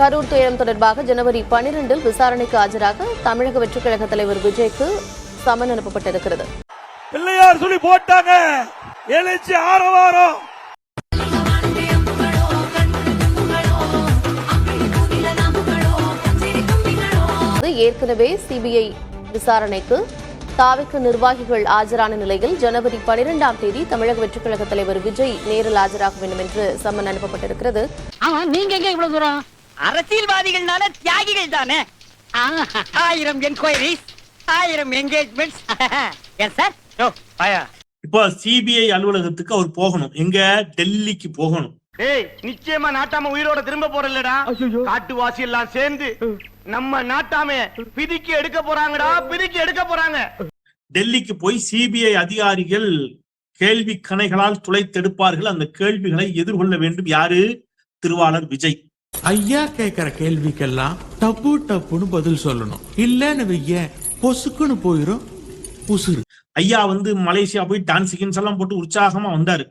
கரூர் துயரம் தொடர்பாக ஜனவரி பனிரெண்டில் விசாரணைக்கு ஆஜராக தமிழக வெற்றிக் கழக தலைவர் விஜய்க்கு சமன் அனுப்பப்பட்டிருக்கிறது. பிள்ளையார் சொல்லி போட்டாங்க. எழுச்சி ஆரவாரம். இது ஏற்கனவே சிபிஐ விசாரணைக்கு தாவிக்கு நிர்வாகிகள் ஆஜரான நிலையில் ஜனவரி பனிரெண்டாம் தேதி தமிழக வெற்றிக் கழக தலைவர் விஜய் நேரில் ஆஜராக வேண்டும் என்று சம்மன் அனுப்பப்பட்டிருக்கிறது. ஆமா நீங்க எங்க இவ்வளவு தூரம்? அரசியல்வாதிகள்னால தியாகிகள் தானே? ஆயிரம் என்கொயரிஸ் ஆயிரம் என்கேஜ்மெண்ட்ஸ் எஸ் சார்? யோ பாயா இப்போ சிபிஐ அலுவலகத்துக்கு அவர் போகணும். எங்க? டெல்லிக்கு போகணும். ஏய் நிச்சயமா நாட்டாம உயிரோட திரும்ப போறல்லடா காட்டுவாசி எல்லாம் சேர்ந்து நம்ம நாட்டாம பிதிக்கி எடுக்க போறாங்கடா பிதிக்கி எடுக்க போறாங்க. டெல்லிக்கு போய் சிபிஐ அதிகாரிகள் கேள்வி கணைகளால் துளைத்தெடுப்பார்கள். அந்த கேள்விகளை எதிர்கொள்ள வேண்டும் யாரு? திருவாளர் விஜய். ஐயா கேக்குற கேள்விக்கெல்லாம் டப்பு டப்புன்னு பதில் சொல்லணும். இல்லன்னு வைய பொசுக்குன்னு போயிரும் உசுறு ஐயா வந்து மலேசியா போய் டான்ஸ் கின்ஸ் எல்லாம் போட்டு உற்சாகமா வந்தாரு.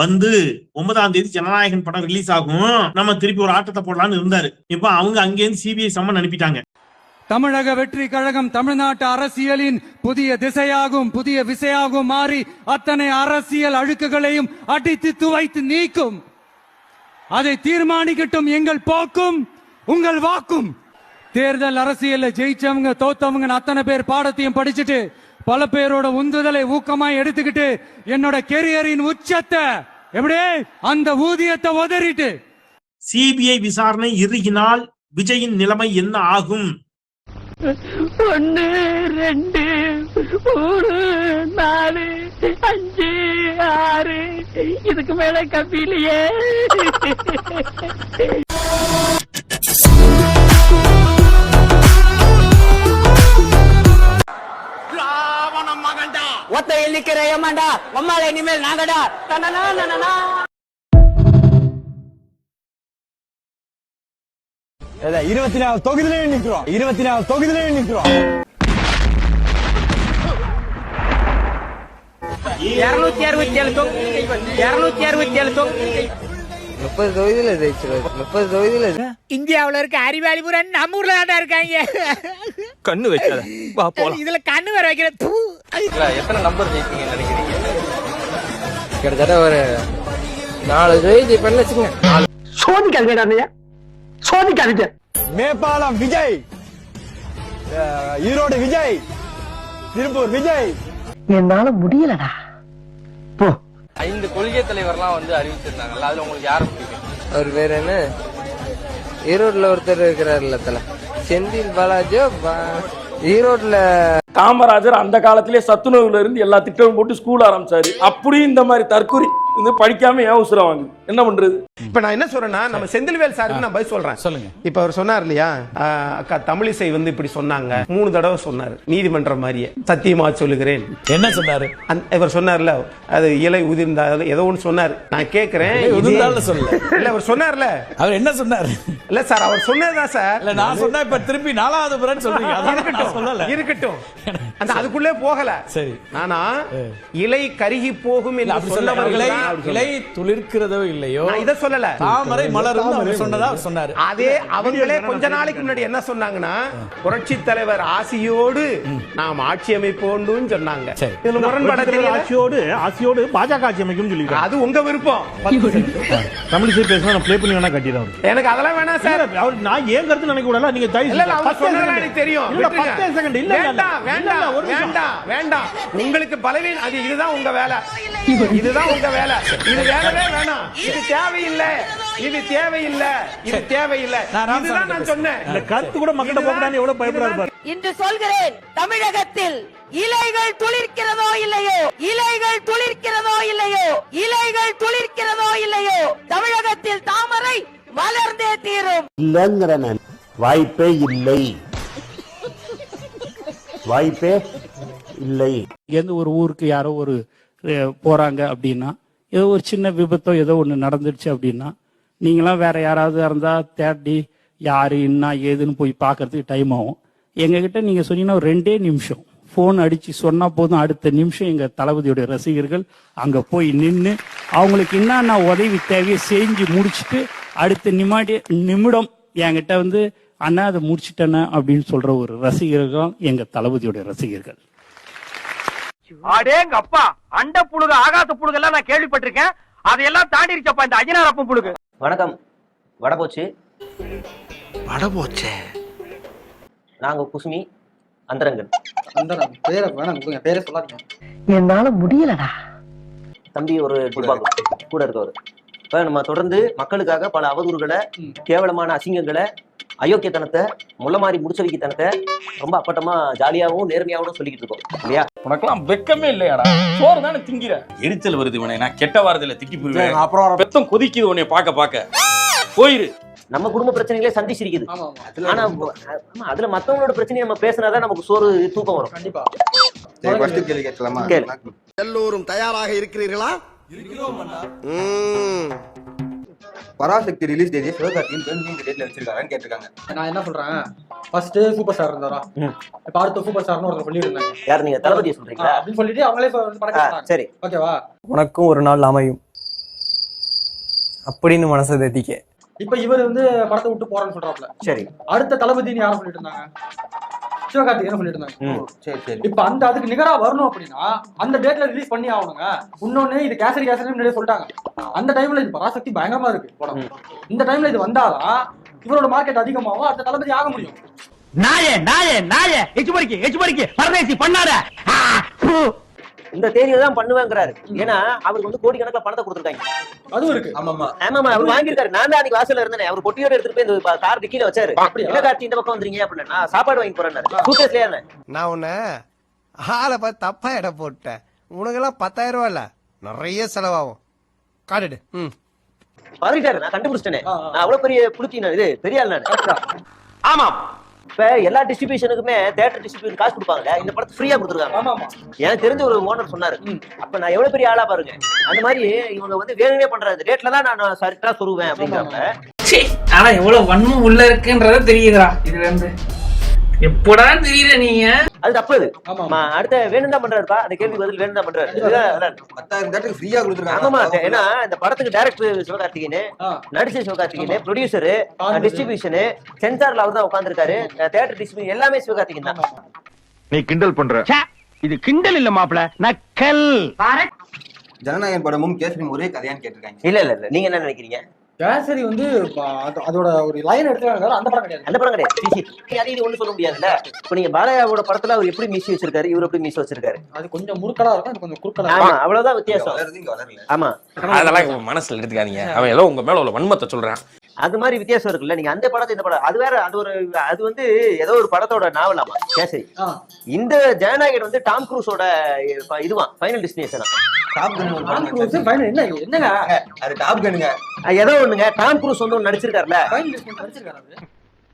வந்து ஒன்பதாம் தேதி ஜனநாயகன் படம் ரிலீஸ் ஆகும். நம்ம திருப்பி ஒரு ஆட்டத்தை போடலாம்னு இருந்தாரு. இப்ப அவங்க அங்கேருந்து சிபிஐ சம்மன் அனுப்பிட்டாங்க. தமிழக வெற்றி கழகம் தமிழ்நாட்டு அரசியலின் புதிய திசையாகும் புதிய விசையாகும் மாறி அத்தனை அரசியல் அழுக்குகளையும் அடித்து துவைத்து நீக்கும். அதை தீர்மானிக்கட்டும் எங்கள் போக்கும் உங்கள் வாக்கும். தேர்தல் அரசியல்ல ஜெயிச்சவங்க தோத்தவங்க அத்தனை பேர் பாடத்தையும் படிச்சுட்டு பல பேரோட உந்துதலை ஊக்கமாய் எடுத்துக்கிட்டு என்னோட கெரியரின் உச்சத்தை எப்படி? அந்த ஊதியத்தை உதறிட்டு. சிபிஐ விசாரணை இறுகினால் விஜயின் நிலைமை என்ன ஆகும்? ஒன்னு ரெண்டு மூணு நாலு அஞ்சு ஆறு. இதுக்கு மேல கப்பிலையே ஒத்த எண்ணிக்கிற ஏமாண்டா உம்மால இனிமேல் நாங்கடா. தனனா. இருபத்தி நாலு தொகுதியிலே நிக்கிறோம். இருபத்தி நாலு தொகுதியிலே நிக்கிறோம். இருநூத்தி அறுபத்தி ஏழு தொகுதி இருநூத்தி அறுபத்தி ஏழு தொகுதி முப்பது தொகுதியில ஜெயிச்சிருவாரு முப்பது தொகுதியில இந்தியாவுல இருக்க அறிவாளி பூரா நம்ம ஊர்ல தான் இருக்காங்க. கண்ணு வைக்காத வா போலாம். இதுல கண்ணு வேற வைக்கிற தூ. எத்தனை நம்பர் ஜெயிப்பீங்க நினைக்கிறீங்க? கிட்டத்தட்ட ஒரு நாலு தொகுதி ஜெயிப்பேன்னு வச்சுங்க சோதிக்காதீங்க சோதிக்காதீங்க. மேப்பாலம் விஜய். ஈரோடு விஜய். திருப்பூர் விஜய். என்னால முடியலடா. போ. ஐந்து கொள்கை தலைவர்லாம் வந்து அறிவிச்சிருந்தாங்கல்ல அதுல உங்களுக்கு யாரை பிடிக்கும்? அவர் பேர் என்ன? ஈரோட்ல ஒருத்தர் இருக்கிறாருல்ல தல. செந்தில் பாலாஜியோ ஈரோட்ல காமராஜர் அந்த காலத்திலே சத்துணவுல இருந்து எல்லா திட்டமும் போட்டு ஸ்கூல் ஆரம்பிச்சாரு. அப்படியும் இந்த மாதிரி தற்கொலை. வந்து படிக்காம ஏன் உசுரம் வாங்குது? என்ன பண்றது? இப்ப நான் என்ன சொல்றேன்னா நம்ம செந்தில்வேல் சாருக்கு நான் பதில் சொல்றேன். சொல்லுங்க. இப்ப அவர் சொன்னார் இல்லையா ஆஹ், அக்கா தமிழிசை வந்து இப்படி சொன்னாங்க. மூணு தடவை சொன்னாரு நீதிமன்றம் மாதிரியே. சத்தியமா சொல்லுகிறேன். என்ன சொன்னாரு? அந்த- இவர் சொன்னார்ல அது இலை உதிர்ந்தால் ஏதோ ஒன்று சொன்னார். நான் கேட்கிறேன் இலை உதிர்ந்தால்னு சொல்லல. இல்ல அவர் சொன்னார்ல. அவர் என்ன சொன்னாரு? இல்ல சார் அவர் சொன்னதுதான் சார். இல்ல நான் சொன்னா இப்ப திருப்பி நாலாவது முறைன்னு சொல்றீங்க. அதான் நான் சொல்லல. இருக்கட்டும். அந்த அதுக்குள்ளே போகல. சரி. ஆனா இலை கருகி போகும் என்று அப்படி இலை துளிர்க்கிறதோ இல்லையோ நான் இதை சொல்லல. தாமரை மலரும் அவர் சொன்னதா சொன்னாரு. அதே அவங்களே கொஞ்ச நாளைக்கு முன்னாடி என்ன சொன்னாங்கன்னா புரட்சி தலைவர் ஆசியோடு நாம் ஆட்சி அமைப்போம்னு சொன்னாங்க. இதுல முரண்பாடு தெரியல? ஆட்சியோடு ஆட்சியோடு பாஜக ஆட்சி அமைக்கும் சொல்லி அது உங்க விருப்பம். தமிழிசை பேசினா நான் ப்ளே பண்ணி வேணா கட்டிடுறேன் எனக்கு அதெல்லாம் வேணாம் சார். அவர் நான் ஏன் கருத்து நினைக்க கூடாது நீங்க தயவு தெரியும். செகண்ட் இல்ல வேண்டாம் வேண்டாம். வேண்டாம் வேண்டாம். உங்களுக்கு பலவீனம் அது இதுதான் உங்க வேலை. இதுதான் உங்க வேலை. இது வேணவே வேணாம். இது தேவையில்லை. இது தேவையில்லை. இது தேவையில்லை. நான் ராமசாமி இதுதான் நான் சொன்னேன். இந்த கருத்து கூட மக்கள்கிட்ட போகக்கூடாது எவ்வளவு பயப்படுறாரு பாரு. இன்று சொல்கிறேன் தமிழகத்தில் இலைகள் துளிர்க்கிறதோ இல்லையோ? இலைகள் துளிர்க்கிறதோ இல்லையோ? இலைகள் துளிர்க்கிறதோ இல்லையோ? தமிழகத்தில் தாமரை மலர்ந்தே தீரும். இல்லைங்கிற நான். வாய்ப்பே இல்லை. வாய்ப்பே இல்லை. எந்த ஒரு ஊருக்கு யாரோ ஒரு போறாங்க அப்படின்னா ஏதோ ஒரு சின்ன விபத்தோ ஏதோ ஒன்று நடந்துடுச்சு அப்படின்னா நீங்களாம் வேற யாராவது இருந்தா தேடி யாரு என்ன ஏதுன்னு போய் பார்க்கறதுக்கு டைம் ஆகும். எங்ககிட்ட நீங்க சொன்னீங்கன்னா ரெண்டே நிமிஷம். ஃபோன் அடிச்சு சொன்னா போதும் அடுத்த நிமிஷம் எங்க தளபதியுடைய ரசிகர்கள் அங்க போய் நின்று அவங்களுக்கு என்னென்ன உதவி தேவையை செஞ்சு முடிச்சுட்டு அடுத்த நிமாடி நிமிடம் என்கிட்ட வந்து அண்ணா அதை முடிச்சிட்டேண்ணா அப்படின்னு சொல்ற ஒரு ரசிகர்கள் எங்க தளபதியோட ரசிகர்கள். அடேங்க அப்பா அண்ட புழுகு ஆகாச புழுகு எல்லாம் நான் கேள்விப்பட்டிருக்கேன். அதையெல்லாம் தாண்டிருச்சப்பா இந்த அஜினாரப்பம் புழுகு. வணக்கம். வடபோச்சு வட போச்சே. நாங்க குசுமி அந்தரங்கன். பேரை வேணாம் பேரை சொல்லாதீங்க. என்னால முடியலடா. தம்பி ஒரு கூட இருக்கவர். நம்ம தொடர்ந்து மக்களுக்காக பல அவதூறுகளை கேவலமான அசிங்கங்களை அயோக்கியத்தனத்தை முள்ள மாதிரி முடிச்சவைக்குத்தனத்தை ரொம்ப அப்பட்டமா ஜாலியாவும் நேர்மையாவும் சொல்லிக்கிட்டு இருக்கோம். இல்லையா? உனக்கெல்லாம் வெக்கமே இல்லையாடா? சோறு தானே திங்கிற? எரிச்சல் வருது உனே நான் கெட்ட வாரத்துல திட்டி போயிருவேன் அப்புறம் பெத்தம் கொதிக்குது உன்னை பார்க்க பார்க்க. போயிரு. நம்ம குடும்ப பிரச்சனைகளே சந்திச்சிருக்குது. ஆனா அதுல மத்தவங்களோட பிரச்சனையை நம்ம பேசினாதான் நமக்கு சோறு தூக்கம் வரும். கண்டிப்பா. எல்லோரும் தயாராக இருக்கிறீர்களா? பராசக்தி ரிலீஸ் டேட் சிவகார்த்தியின் இந்த டேட்ல வச்சிருக்காங்கன்னு கேட்டிருக்காங்க. நான் என்ன சொல்றேன்? ஃபர்ஸ்ட் சூப்பர் ஸ்டார் இருந்தாரா. இப்ப அடுத்த சூப்பர் ஸ்டார்னு ஒருத்தர் சொல்லியிருந்தாங்க. யார் நீங்க? தளபதியை சொல்றீங்களா? அப்படின்னு சொல்லிட்டு அவங்களே. சரி. ஓகேவா உனக்கும் ஒரு நாள் அமையும். அப்படின்னு மனசை தேத்திக்க. இப்ப இவர் வந்து படத்தை விட்டு போறேன்னு சொல்றாப்ல. சரி. அடுத்த தளபதினு யாரும் சொல்லிட்டு இருந்தாங்க? சிவகார்த்திகேயன் சொல்லிட்டு இருந்தாங்க. சரி சரி. இப்ப அந்த அதுக்கு நிகரா வரணும் அப்படின்னா அந்த டேட்ல ரிலீஸ் பண்ணி ஆகணுங்க. இன்னொன்னு இது கேசரி கேசரி முன்னாடியே சொல்லிட்டாங்க. அந்த டைம்ல இது பராசக்தி பயங்கரமா இருக்கு படம். இந்த டைம்ல இது வந்தாதான் இவரோட மார்க்கெட் அதிகமாகும் அடுத்த தளபதி ஆக முடியும். நாயே நாயே நாயே எச்சு பறிக்கு எச்சு பறிக்கு பரதேசி பண்ணாத. இந்த தேதியில தான் பண்ணுவேங்கிறாரு. ஏன்னா அவருக்கு வந்து கோடிக்கணக்கில் பணத்தை கொடுத்துருக்காங்க அதுவும் இருக்கு. ஆமாமா ஆமாமா அவர் வாங்கியிருக்காரு. நான் தான் அன்னைக்கு வாசல்ல இருந்தேன். அவர் பொட்டியோட எடுத்துட்டு போய் இந்த கார் டிக்கில வச்சாரு? என்ன கார்த்தி இந்த பக்கம் வந்துறீங்க அப்படின்னு நான் சாப்பாடு வாங்கி போறேன் சூக்கேஸ்லயே இருந்தேன். நான் உன்ன ஆளை பார்த்து தப்பா இடம் போட்டேன் உனக்கெல்லாம் பத்தாயிரம் ரூபாய் இல்ல. நிறைய செலவாகும். காட்டுடு. ம். பதறிட்டாரு நான் கண்டுபிடிச்சிட்டேனே. நான் அவ்வளவு பெரிய புளுத்தி நான் இது பெரிய ஆள் நான். ஆமாம். இப்ப எல்லா டிஸ்ட்ரிபியூஷனுக்குமே தேட்டர் டிஸ்ட்ரிபியூஷன் காசு கொடுப்பாங்க இந்த படத்தை ஃப்ரீயா கொடுத்துருக்காங்க. எனக்கு தெரிஞ்ச ஒரு ஓனர் சொன்னாரு. அப்ப நான் எவ்வளவு பெரிய ஆளா பாருங்க. அந்த மாதிரி இவங்க வந்து வேணும்னே பண்றாரு. ரேட்ல தான் நான் கரெக்டா சொல்லுவேன் அப்படிங்கிறப்ப ஆனா எவ்வளவு வன்மம் உள்ள இருக்குன்றத தெரியுதுடா இதுல இருந்து. எப்படா தெரியல நீங்க. அது தப்பு அது. ஆமா ஆமா, அடுத்த வேணும் தான் பண்றாருப்பா. அந்த கேள்வி பதில் வேணும் தான் பண்றாரு. பத்தாயிரம் தேட்டருக்கு ஃப்ரீயா ஆமாமா ஏன்னா இந்த படத்துக்கு டைரக்டர் சிவகார்த்திகேயன். நடிச்ச சிவகார்த்திகேயன் ப்ரொடியூசர். டிஸ்ட்ரிபியூஷன் சென்சார்ல அவர் தான் உட்கார்ந்திருக்காரு. தியேட்டர் டிஸ்ட்ரிபியூஷன் எல்லாமே சிவகார்த்திகேயன் தான். நீ கிண்டல் பண்ற. இது கிண்டல் இல்ல மாப்பிள நக்கல். ஜனநாயகன் படமும் கேசரியும் ஒரே கதையான்னு கேட்டிருக்காங்க. இல்ல இல்ல இல்ல. நீங்க என்ன நினைக்கிறீங்க? கேசரி வந்து அதோட ஒரு லைன் எடுத்துக்காங்க அந்த படம் கிடையாது. அந்த படம் கிடையாது. அதை இது ஒண்ணு சொல்ல முடியாதுல்ல? இப்ப நீங்க பாலையாவோட படத்துல அவர் எப்படி மீசி வச்சிருக்காரு? இவர் எப்படி மீசி வச்சிருக்காரு? அது கொஞ்சம் முறுக்கலா இருக்கும் அது கொஞ்சம் குறுக்கலா ஆமா அவ்வளவுதான் வித்தியாசம். ஆமா. அதெல்லாம் மனசுல எடுத்துக்காதீங்க. அவன் ஏதோ உங்க மேல உள்ள வன்மத்தை சொல்றான். அது மாதிரி வித்தியாசம் இருக்குல்ல. நீங்க அந்த படத்தை இந்த படம் அது வேற அது ஒரு அது வந்து ஏதோ ஒரு படத்தோட நாவலாமா கேசரி. இந்த ஜனநாயகன் வந்து டாம் க்ரூஸோட இதுவான் ஃபைனல் டெஸ்டினேஷனா டாப் கன் ஒரு டாம் படம் க்ரூஸ் ஃபைனல் என்ன என்னங்க? அது டாப் கனுங்க. ஏதோ ஒண்ணுங்க. டாம் க்ரூஸ் வந்து ஒண்ணு நடிச்சிருக்காருல.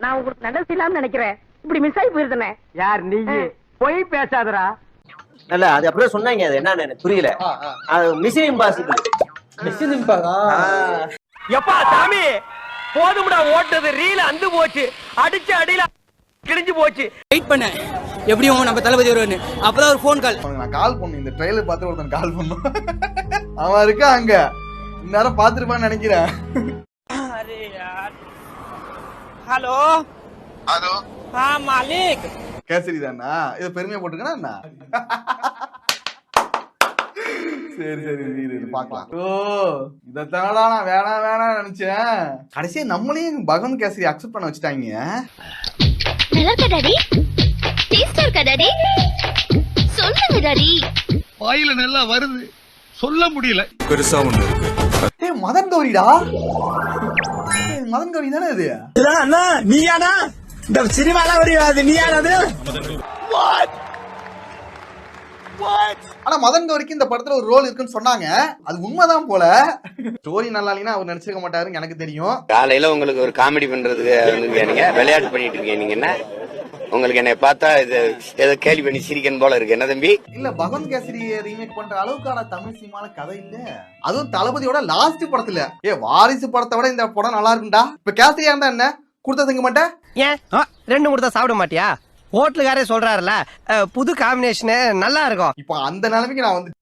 நான் உங்களுக்கு நல்லது செய்யலாம்னு நினைக்கிறேன். இப்படி மிஸ் ஆகி போயிருந்தனே யார் நீ? போய் பேசாதடா. இல்ல அது அப்படியே சொன்னாங்க. அது என்னன்னு எனக்கு புரியல. அது மிஷன் இம்பாசிபிள் மிஷன் இம்பாக்ட் எப்பா சாமி? போதும்டா ஓட்டது. ரீல அந்து போச்சு. அடிச்சு அடியில கிழிஞ்சு போச்சு. வெயிட் பண்ண. எப்படியும் நம்ம தளபதி வருவாரு அப்பதான் ஒரு ஃபோன் கால் நான் கால் பண்ணேன். இந்த ட்ரெயிலர் பார்த்து ஒருத்தன் கால் பண்ணோம் அவன் இருக்கா அங்க. இந்நேரம் பார்த்துருப்பான்னு நினைக்கிறேன். ஹலோ? ஹலோ? ஆ மாலிக். கேசரி தானா? இது பெருமையா போட்டுக்கனா சரி சரி பார்க்கலாம். ஓ இதத்தானடா நான் வேணாம் வேணாம் நினைச்சேன். கடைசியா நம்மளையும் பகவன் கேசரி அக்செப்ட் பண்ண வச்சுட்டாங்க. டேஸ்டா இருக்கா டாடி சொல்லுங்க டாடி வாயில நல்லா வருது. சொல்ல முடியல. பெருசா ஒண்ணு ஏய் மதன் கௌரிடா? ஏய், மதன் கௌரி தானே இது? நீயானா இந்த சினிமால வரையாது நீயானது ஆனா மதன் கௌரிக்கு இந்த படத்துல ஒரு ரோல் இருக்குன்னு சொன்னாங்க. அது உண்மைதான் போல. ஸ்டோரி நல்லா இல்லைன்னா அவர் நடிச்சிருக்க மாட்டாருன்னு எனக்கு தெரியும். காலையில உங்களுக்கு ஒரு காமெடி பண்றதுக்கு வந்து நீங்க விளையாட்டு பண்ணிட்டு இருக்கீங்க. நீங்க என்ன? உங்களுக்கு என்னை பார்த்தா இது ஏதோ கேள்வி பண்ணி சிரிக்கணும் போல இருக்கு. என்ன தம்பி? இல்ல பகவன் கேசரி ரீமேக் பண்ற அளவுக்கான தமிழ் சினிமால கதை இல்ல. அதுவும் தளபதியோட லாஸ்ட் படத்துல. ஏ வாரிசு படத்தை விட இந்த படம் நல்லா இருக்குண்டா இப்ப கேசரியா இருந்தா என்ன? கொடுத்த திங்க மாட்டேன் ஏன்? ரெண்டு கொடுத்தா சாப்பிட மாட்டியா? ஹோட்டலுக்காரே சொல்றாருல புது காம்பினேஷன் நல்லா இருக்கும். இப்போ அந்த நிலைமைக்கு நான் வந்து